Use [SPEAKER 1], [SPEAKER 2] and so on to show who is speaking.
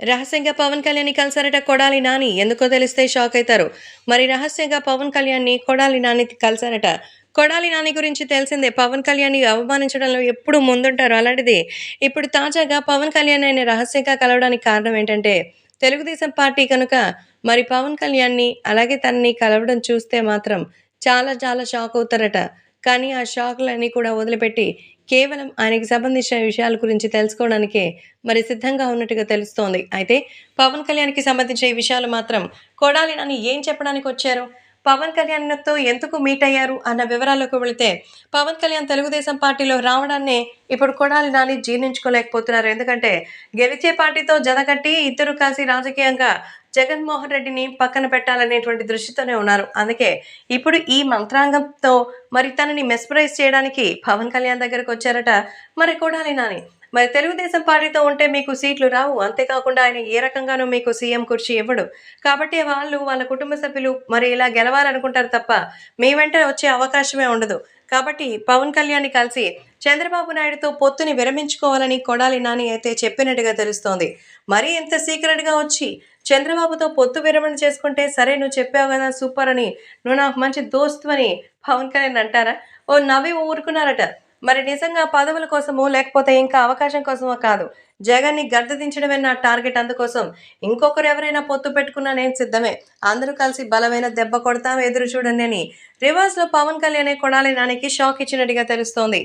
[SPEAKER 1] రహస్యంగా పవన్ కళ్యాణ్ కలిసారట కొడాలి నాని. ఎందుకో తెలిస్తే షాక్ అవుతారు మరి రహస్యంగా పవన్ కళ్యాణ్ని కొడాలి నాని కలిసారట. కొడాలి నాని గురించి తెలిసిందే. పవన్ కళ్యాణ్ని అవమానించడంలో ఎప్పుడు ముందుంటారు అలాంటిది. ఇప్పుడు తాజాగా పవన్ కళ్యాణ్ ఆయన రహస్యంగా కలవడానికి కారణం ఏంటంటే తెలుగుదేశం పార్టీ కనుక మరి పవన్ కళ్యాణ్ని అలాగే తనని కలవడం చూస్తే మాత్రం చాలా చాలా షాక్ అవుతారట. కానీ ఆ షాక్లన్నీ కూడా వదిలిపెట్టి కేవలం ఆయనకి సంబంధించిన విషయాల గురించి తెలుసుకోవడానికే మరి సిద్ధంగా ఉన్నట్టుగా తెలుస్తోంది. అయితే పవన్ కళ్యాణ్కి సంబంధించిన ఈ విషయాలు మాత్రం కొడాలి నాని ఏం చెప్పడానికి వచ్చారు? పవన్ కళ్యాణ్తో ఎందుకు మీట్ అయ్యారు అన్న వివరాల్లోకి వెళితే పవన్ కళ్యాణ్ తెలుగుదేశం పార్టీలో రావడాన్ని ఇప్పుడు కొడాలి నాని జీర్ణించుకోలేకపోతున్నారు. ఎందుకంటే గెలిచే పార్టీతో జతకట్టి ఇద్దరు కలిసి రాజకీయంగా జగన్మోహన్ రెడ్డిని పక్కన పెట్టాలనేటువంటి దృష్టితోనే ఉన్నారు. అందుకే ఇప్పుడు ఈ మంత్రాంగంతో మరి తనని మెస్పరైజ్ చేయడానికి పవన్ కళ్యాణ్ దగ్గరకు వచ్చారట మరి కొడాలి నాని. మరి తెలుగుదేశం పార్టీతో ఉంటే మీకు సీట్లు రావు. అంతేకాకుండా ఆయన ఏ రకంగానూ మీకు సీఎం కుర్చీ ఇవ్వడు. కాబట్టి వాళ్ళు వాళ్ళ కుటుంబ సభ్యులు మరి ఇలా గెలవాలనుకుంటారు తప్ప మీ వెంట వచ్చే అవకాశమే ఉండదు. కాబట్టి పవన్ కళ్యాణ్ని కలిసి చంద్రబాబు నాయుడుతో పొత్తుని విరమించుకోవాలని కొడాలి నాని అయితే చెప్పినట్టుగా తెలుస్తోంది. మరీ ఇంత సీక్రెట్గా వచ్చి చంద్రబాబుతో పొత్తు విరమణ చేసుకుంటే సరే నువ్వు చెప్పావు కదా సూపర్ అని. నువ్వు నాకు మంచి దోస్తు అని పవన్ కళ్యాణ్ అంటారా? ఓ నవ్వి ఊరుకున్నారట. మరి నిజంగా పదవుల కోసమో లేకపోతే ఇంకా అవకాశం కోసమో కాదు. జగన్ని గర్దదించడమే నా టార్గెట్ అందుకోసం. ఇంకొకరు ఎవరైనా పొత్తు పెట్టుకున్నా నేను సిద్ధమే. అందరూ కలిసి బలమైన దెబ్బ కొడతాం ఎదురు చూడండి అని. రివర్స్లో పవన్ కళ్యాణ్ కొడాలి నానికి షాక్ ఇచ్చినట్టుగా తెలుస్తోంది.